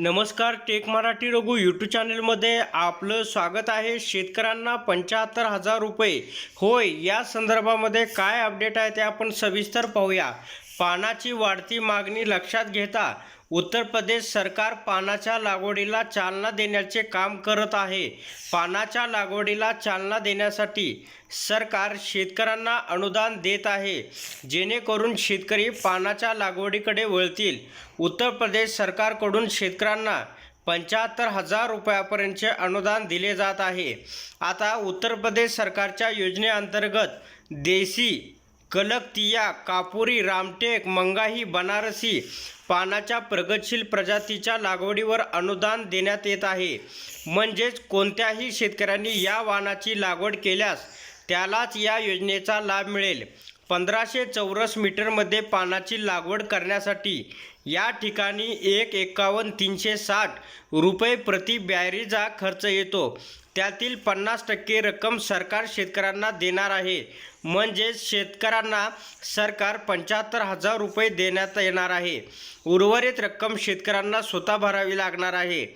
नमस्कार take Marathi Raghu YouTube चॅनलमध्ये आपलं स्वागत आहे. शेतकऱ्यांना पंच्याहत्तर हजार रुपये होय या संदर्भामध्ये काय अपडेट आहे ते आपण सविस्तर पाहूया. पानाची वाढती मागणी लक्षात घेता उत्तर प्रदेश सरकार पानाच्या लागवडीला चालना देण्याचे काम करत आहे. पानाच्या लागवडीला चालना देण्यासाठी सरकार शेतकऱ्यांना अनुदान देत आहे. जेणेकरून शेतकरी पानाच्या लागवडीकडे वळतील. उत्तर प्रदेश सरकारकडून शेतकऱ्यांना पंच्याहत्तर हजार रुपयापर्यंतचे अनुदान दिले जात आहे. आता उत्तर प्रदेश सरकारच्या योजनेअंतर्गत देशी कलकतिया कापुरी रामटेक मंगाही बनारसी पानाच्या प्रगतशील प्रजातीच्या लागवडीवर अनुदान देण्यात येत आहे. म्हणजेच कोणत्याही शेतकऱ्यांनी या वाहनाची लागवड केल्यास त्यालाच या योजनेचा लाभ मिळेल. पंधराशे चौरस मीटरमध्ये पानाची लागवड करण्यासाठी या ठिकाणी एक एकावन्न तीनशे साठ रुपये प्रति बॅरीचा खर्च येतो. त्यातील पन्नास टक्के रक्कम सरकार शेतकऱ्यांना देणार आहे. म्हणजेच शेतकऱ्यांना सरकार पंच्याहत्तर हजार रुपये देण्यात येणार आहे. उर्वरित रक्कम शेतकऱ्यांना स्वतः भरावी लागणार आहे.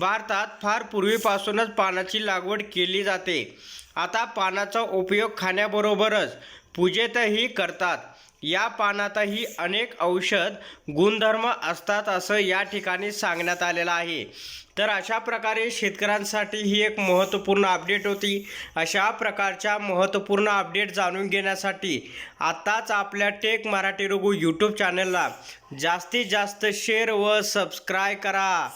भारतात फार पूर्वीपासूनच पानाची लागवड केली जाते. आता पानाचा उपयोग खाण्याबरोबरच पूजेतही करतात. या पानातही अनेक औषध गुणधर्म असतात असं या ठिकाणी सांगण्यात आलेलं आहे. तर अशा प्रकारे शेतकऱ्यांसाठी ही एक महत्त्वपूर्ण अपडेट होती. अशा प्रकारच्या महत्त्वपूर्ण अपडेट जाणून घेण्यासाठी आत्ताच आपल्या टेक मराठी रघु यूट्यूब चॅनलला जास्तीत जास्त शेअर व सबस्क्राय करा.